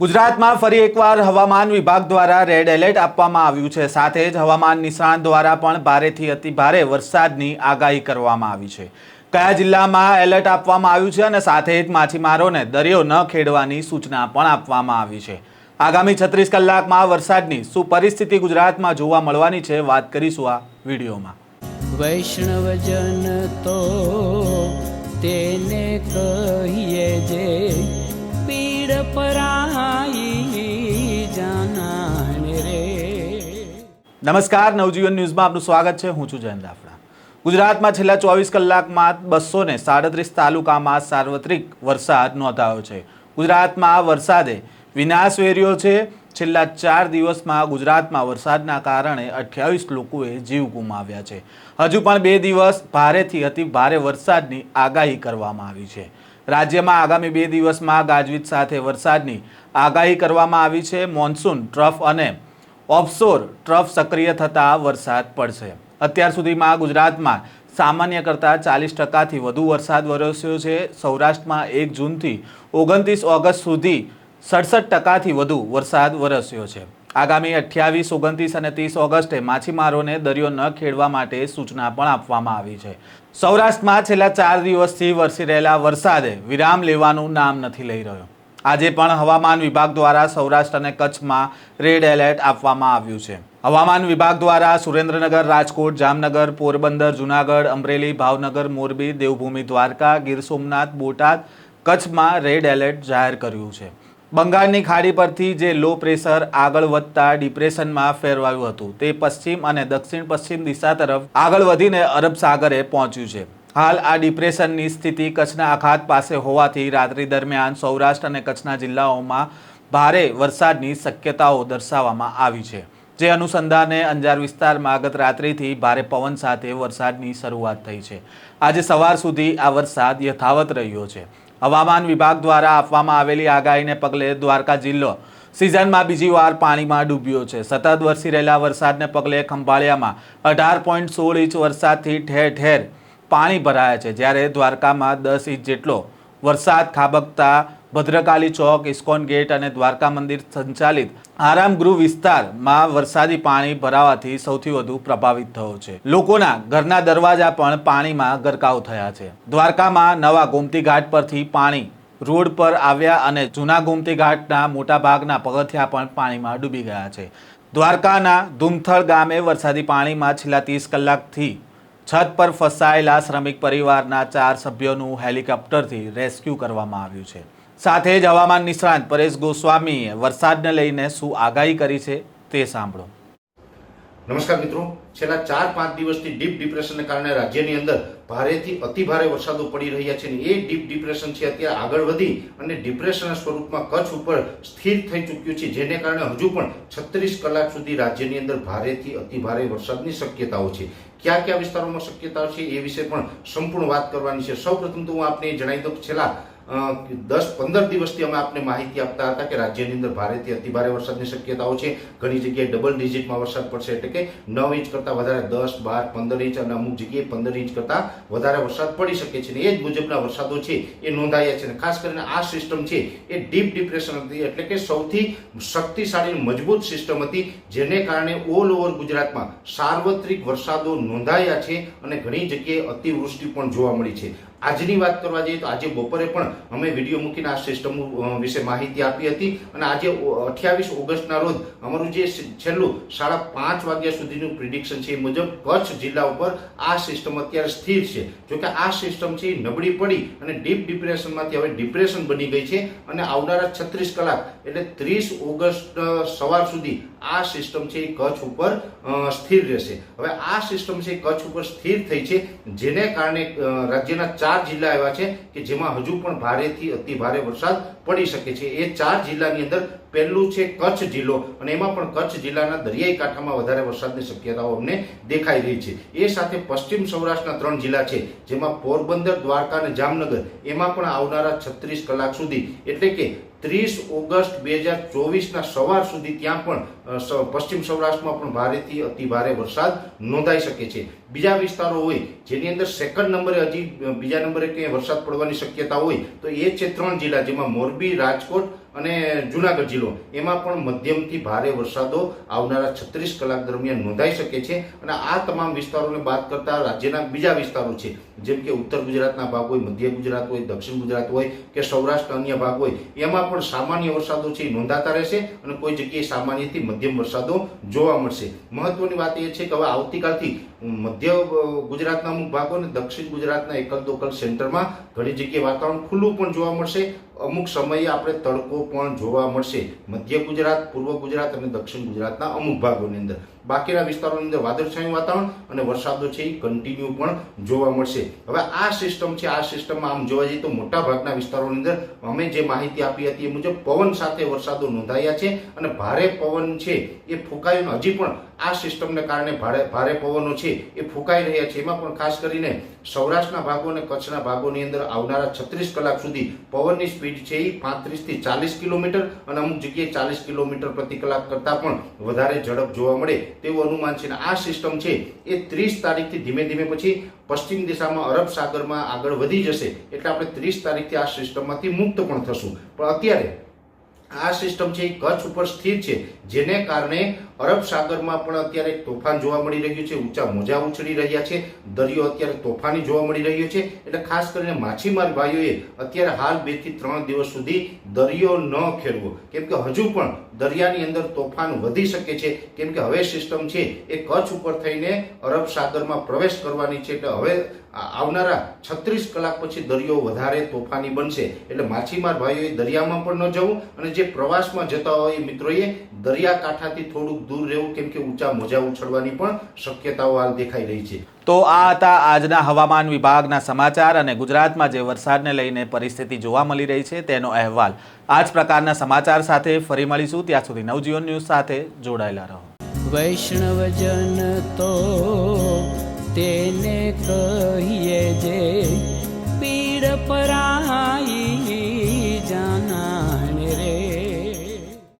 ગુજરાતમાં ફરી એકવાર હવામાન વિભાગ દ્વારા રેડ એલર્ટ આપવામાં આવ્યું છે. સાથે જ હવામાન નિષ્ણાંત દ્વારા પણ ભારેથી અતિભારે વરસાદની આગાહી કરવામાં આવી છે. કયા જિલ્લામાં એલર્ટ આપવામાં આવ્યું છે અને સાથે જ માછીમારોને દરિયો ન ખેડવાની સૂચના પણ આપવામાં આવી છે. આગામી છત્રીસ કલાકમાં વરસાદની શું પરિસ્થિતિ ગુજરાતમાં જોવા મળવાની છે. વાત કરીશું આ વિડીયોમાં. વૈષ્ણવજન તો તેને કહીએ જે પીડ પરાઈ નમસ્કાર, નવજીવન ન્યૂઝમાં આપનું સ્વાગત છે. હું છું જયંત દાફડા ગુજરાતમાં છેલ્લા ચોવીસ કલાકમાં બસો ને સાડત્રીસ તાલુકામાં સાર્વત્રિક વરસાદ નોંધાયો છે. ગુજરાતમાં વરસાદે વિનાશ વેર્યો છે. છેલ્લા ચાર દિવસમાં ગુજરાતમાં વરસાદના કારણે અઠ્યાવીસ લોકોએ જીવ ગુમાવ્યા છે. હજુ પણ બે દિવસ ભારેથી અતિ ભારે વરસાદની આગાહી કરવામાં આવી છે. રાજ્યમાં આગામી બે દિવસમાં ગાજવીજ સાથે વરસાદની આગાહી કરવામાં આવી છે. મોન્સૂન, ટ્રફ અને ઓફશોર ટ્રફ સક્રિય થતાં વરસાદ પડશે. અત્યાર સુધીમાં ગુજરાતમાં સામાન્ય કરતાં ચાલીસ ટકાથી વધુ વરસાદ વરસ્યો છે. સૌરાષ્ટ્રમાં એક જૂનથી ઓગણત્રીસ ઓગસ્ટ સુધી સડસઠ ટકાથી વધુ વરસાદ વરસ્યો છે. આગામી અઠ્યાવીસ, ઓગણત્રીસ અને ત્રીસ ઓગસ્ટે માછીમારોને દરિયો ન ખેડવા માટે સૂચના પણ આપવામાં આવી છે. સૌરાષ્ટ્રમાં છેલ્લા ચાર દિવસથી વરસી રહેલા વરસાદે વિરામ લેવાનું નામ નથી લઈ રહ્યો. આજે પણ હવામાન વિભાગ દ્વારા સૌરાષ્ટ્ર અને કચ્છમાં રેડ એલર્ટ આપવામાં આવ્યું છે. હવામાન વિભાગ દ્વારા સુરેન્દ્રનગર, રાજકોટ, જામનગર, પોરબંદર, જુનાગઢ, અમરેલી, ભાવનગર, મોરબી, દેવભૂમિ, દ્વારકા, ગીર સોમનાથ, બોટાદ કચ્છમાં રેડ એલર્ટ જાહેર કર્યું છે. બંગાળની ખાડી પરથી જે લો પ્રેશર, આગળ વધતા ડિપ્રેશનમાં ફેરવાયું હતું. તે પશ્ચિમ અને દક્ષિણ પશ્ચિમ દિશા તરફ આગળ વધીને અરબ સાગરે પહોંચ્યું છે. હાલ આ ડિપ્રેશનની સ્થિતિ કચ્છના અખાત પાસે હોવાથી રાત્રિ દરમિયાન સૌરાષ્ટ્ર અને કચ્છના જિલ્લાઓમાં ભારે વરસાદની શક્યતાઓ દર્શાવવામાં આવી છે. જે અનુસંધાને અંજાર વિસ્તારમાં ગત રાત્રિથી ભારે પવન સાથે વરસાદની શરૂઆત થઈ છે. આજે સવાર સુધી આ વરસાદ યથાવત રહ્યો છે. હવામાન વિભાગ દ્વારા આપવામાં આવેલી આગાહીને પગલે દ્વારકા જિલ્લો સિઝનમાં બીજી વાર પાણીમાં ડૂબ્યો છે. સતત વરસી રહેલા વરસાદને પગલે ખંભાળિયામાં અઢાર પોઈન્ટ સોળ ઇંચ વરસાદથી ઠેર ઠેર પાણી ભરાયા છે. જ્યારે દ્વારકામાં દસ ઇંચ જેટલો વરસાદ, ખાબકતા, ભદ્રકાલી ચોક, ઇસ્કોન ગેટ અને દ્વારકા મંદિર સંચાલિત આરામગૃહ વિસ્તારમાં વરસાદી પાણી ભરાવાથી સૌથી વધુ પ્રભાવિત થયો છે. લોકોના ઘરના દરવાજા પણ પાણીમાં ગરકાવ થયા છે. દ્વારકામાં નવા ગોમતી ઘાટ પરથી પાણી રોડ પર આવ્યા અને જૂના ગોમતી ઘાટના મોટા ભાગના પગથિયા પણ પાણીમાં ડૂબી ગયા છે. દ્વારકાના ધુમથળ ગામે વરસાદી પાણીમાં છેલ્લા ત્રીસ કલાકથી છત પર ફસાયેલા શ્રમિક પરિવારના ચાર સભ્યોનું હેલિકોપ્ટરથી રેસ્ક્યુ કરવામાં આવ્યું છે. સાથે જ હવામાન નિષ્ણાંત પરેશ ગોસ્વામીએ વરસાદને લઈને શું આગાહી કરી છે તે સાંભળો. નમસ્કાર મિત્રો. છેલ્લા ચાર પાંચ દિવસથી ડીપ ડિપ્રેશનને કારણે રાજ્યની અંદર ભારેથી અતિ ભારે વરસાદો પડી રહ્યા છે અને એ ડીપ ડિપ્રેશન છે અત્યારે આગળ વધી અને ડિપ્રેશનના સ્વરૂપમાં કચ્છ ઉપર સ્થિર થઈ ચૂક્યું છે, જેને કારણે હજુ પણ છત્રીસ કલાક સુધી રાજ્યની અંદર ભારેથી અતિ ભારે વરસાદની શક્યતાઓ છે. કયા કયા વિસ્તારોમાં શક્યતાઓ છે એ વિશે પણ સંપૂર્ણ વાત કરવાની છે. સૌપ્રથમ તો હું આપને જણાવી દઉં છેલ્લા દસ પંદર દિવસથી અમે આપને માહિતી આપતા હતા કે રાજ્યની અંદર ભારેથી અતિભારે વરસાદની શક્યતાઓ છે. ઘણી જગ્યાએ ડબલ ડિજિટમાં વરસાદ પડશે એટલે કે નવ ઇંચ કરતાં વધારે, દસ, બાર, પંદર ઇંચ અને અમુક જગ્યાએ પંદર ઇંચ કરતાં વધારે વરસાદ પડી શકે છે ને એ જ મુજબના વરસાદો છે એ નોંધાયા છે અને ખાસ કરીને આ સિસ્ટમ છે એ ડીપ ડિપ્રેશન હતી એટલે કે સૌથી શક્તિશાળી મજબૂત સિસ્ટમ હતી જેને કારણે ઓલ ઓવર ગુજરાતમાં સાર્વત્રિક વરસાદો નોંધાયા છે અને ઘણી જગ્યાએ અતિવૃષ્ટિ પણ જોવા મળી છે. આજની વાત કરવા જઈએ તો આજે બપોરે પણ અમે વીડિયો મૂકીને આ સિસ્ટમ વિશે માહિતી આપી હતી અને આજે અઠ્યાવીસ ઓગસ્ટના રોજ અમારું જે છેલ્લું સાડા પાંચ વાગ્યા સુધીનું પ્રિડિક્શન છે એ મુજબ કચ્છ જિલ્લા ઉપર આ સિસ્ટમ અત્યારે સ્થિર છે. જોકે આ સિસ્ટમ છે એ નબળી પડી અને ડીપ ડિપ્રેશનમાંથી હવે ડિપ્રેશન બની ગઈ છે અને આવનારા છત્રીસ કલાક એટલે ત્રીસ ઓગસ્ટ સવાર સુધી આ સિસ્ટમ છે એ કચ્છ ઉપર સ્થિર રહેશે. હવે આ સિસ્ટમ છે કચ્છ ઉપર સ્થિર થઈ છે, જેને કારણે રાજ્યના ચાર જિલ્લા એવા છે કે જેમાં હજુ પણ ભારેથી અતિ ભારે વરસાદ પડી શકે છે. એ ચાર જિલ્લાની અંદર પહેલું છે કચ્છ જિલ્લો અને એમાં પણ કચ્છ જિલ્લાના દરિયાઈ કાંઠામાં વધારે વરસાદની શક્યતાઓ અમને દેખાઈ રહી છે. એ સાથે પશ્ચિમ સૌરાષ્ટ્રના ત્રણ જિલ્લા છે, જેમાં પોરબંદર, દ્વારકા અને જામનગર. એમાં પણ આવનારા છત્રીસ કલાક સુધી, એટલે કે ત્રીસ ઓગસ્ટ બે હજાર ચોવીસના સવાર સુધી ત્યાં પણ પશ્ચિમ સૌરાષ્ટ્રમાં પણ ભારેથી અતિ ભારે વરસાદ નોંધાઈ શકે છે. બીજા વિસ્તારો હોય, જેની અંદર સેકન્ડ નંબરે હજી બીજા નંબરે ક્યાંય વરસાદ પડવાની શક્યતા હોય, તો એ છે ત્રણ જિલ્લા, જેમાં મોરબી, રાજકોટ અને જુનાગઢ જિલ્લો. એમાં પણ મધ્યમથી ભારે વરસાદો આવનારા છત્રીસ કલાક દરમિયાન નોંધાઈ શકે છે અને આ તમામ વિસ્તારોને બાદ કરતા રાજ્યના બીજા વિસ્તારો છે. જેમ કે ઉત્તર ગુજરાતના ભાગ હોય, મધ્ય ગુજરાત હોય, દક્ષિણ ગુજરાત હોય કે સૌરાષ્ટ્ર અન્ય ભાગ હોય, એમાં પણ સામાન્ય વરસાદો છે એ નોંધાતા રહેશે અને કોઈ જગ્યાએ સામાન્યથી મધ્યમ વરસાદો જોવા મળશે. મહત્વની વાત એ છે કે હવે આવતીકાલથી મધ્ય ગુજરાતના અમુક ભાગો અને દક્ષિણ ગુજરાતના એકલ દોકલ સેન્ટરમાં ઘણી જગ્યાએ વાતાવરણ ખુલ્લું પણ જોવા મળશે. અમુક સમયે આપણે તડકો પણ જોવા મળશે. મધ્ય ગુજરાત, પૂર્વ ગુજરાત અને દક્ષિણ ગુજરાતના અમુક ભાગોની અંદર. બાકીના વિસ્તારોની અંદર વાદળછાયું વાતાવરણ અને વરસાદો છે એ કન્ટિન્યુ પણ જોવા મળશે. હવે આ સિસ્ટમ છે, આ સિસ્ટમમાં આમ જોવા જઈએ તો મોટા ભાગના વિસ્તારોની અંદર અમે જે માહિતી આપી હતી એ મુજબ પવન સાથે વરસાદો નોંધાયા છે અને ભારે પવન છે એ ફૂંકાયું હજી પણ આ સિસ્ટમને કારણે ભારે ભારે પવનો છે એ ફૂંકાઈ રહ્યા છે. એમાં પણ ખાસ કરીને સૌરાષ્ટ્રના ભાગો અને કચ્છના ભાગોની અંદર આવનારા છત્રીસ કલાક સુધી પવનની સ્પીડ છે એ પાંત્રીસથી ચાલીસ કિલોમીટર અને અમુક જગ્યાએ ચાલીસ કિલોમીટર પ્રતિ કલાક કરતાં પણ વધારે ઝડપ જોવા મળે તેવું અનુમાન છે. અને આ સિસ્ટમ છે એ ત્રીસ તારીખથી ધીમે ધીમે પછી પશ્ચિમ દિશામાં અરબ સાગરમાં આગળ વધી જશે. એટલે આપણે ત્રીસ તારીખથી આ સિસ્ટમમાંથી મુક્ત પણ થશું. પણ અત્યારે આ સિસ્ટમ છે એ કચ્છ ઉપર સ્થિર છે, જેને કારણે અરબ સાગરમાં પણ અત્યારે તોફાન જોવા મળી રહ્યું છે, ઊંચા મોજા ઉછળી રહ્યા છે, દરિયો અત્યારે તોફાની જોવા મળી રહ્યો છે, એટલે ખાસ કરીને માછીમાર ભાઈઓએ અત્યારે હાલ બેથી ત્રણ દિવસ સુધી દરિયો ન ખેડવો કેમ કે હજુ પણ દરિયાની અંદર તોફાન વધી શકે છે, કેમ કે હવે સિસ્ટમ છે એ કચ્છ ઉપર થઈને અરબ સાગરમાં પ્રવેશ કરવાની છે, એટલે હવે આવનારા છત્રીસ કલાક પછી દરિયો વધારે તોફાની બનશે, એટલે માછીમાર ભાઈઓએ દરિયામાં પણ ન જવું અને જે પ્રવાસમાં જતા હોય એ મિત્રોએ દરિયાકાંઠાથી થોડુંક દૂર રહેવું કેમ કે ઊંચા મોજા ઉછળવાની પણ શક્યતાઓ હાલ દેખાઈ રહી છે. તો આ હતા આજના હવામાન વિભાગના સમાચાર અને ગુજરાતમાં જે વરસાદને લઈને પરિસ્થિતિ જોવા મળી રહી છે તેનો અહેવાલ. આ જ પ્રકારના સમાચાર સાથે ફરી મળીશું. ત્યાં સુધી નવજીવન ન્યૂઝ સાથે જોડાયેલા રહો. વૈષ્ણવજન તો તેને કહીએ જે પીડ પરા